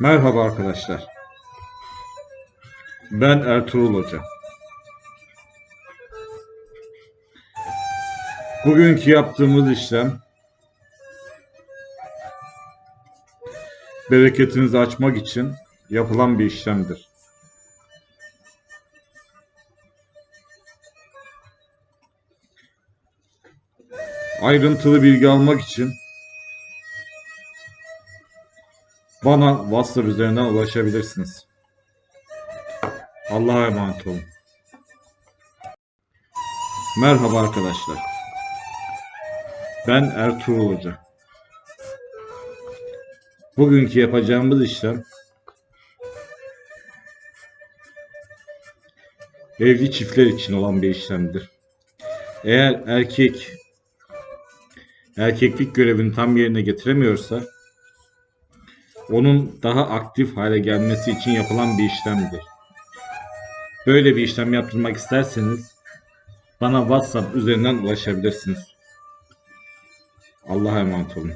Merhaba arkadaşlar. Ben Ertuğrul Hoca. Bugünkü yaptığımız işlem bereketinizi açmak için yapılan bir işlemdir. Ayrıntılı bilgi almak için bana WhatsApp üzerinden ulaşabilirsiniz. Allah'a emanet olun. Merhaba arkadaşlar. Ben Ertuğrul Hoca. Bugünkü yapacağımız işlem evli çiftler için olan bir işlemdir. Eğer erkek erkeklik görevini tam yerine getiremiyorsa onun daha aktif hale gelmesi için yapılan bir işlemdir. Böyle bir işlem yaptırmak isterseniz bana WhatsApp üzerinden ulaşabilirsiniz. Allah'a emanet olun.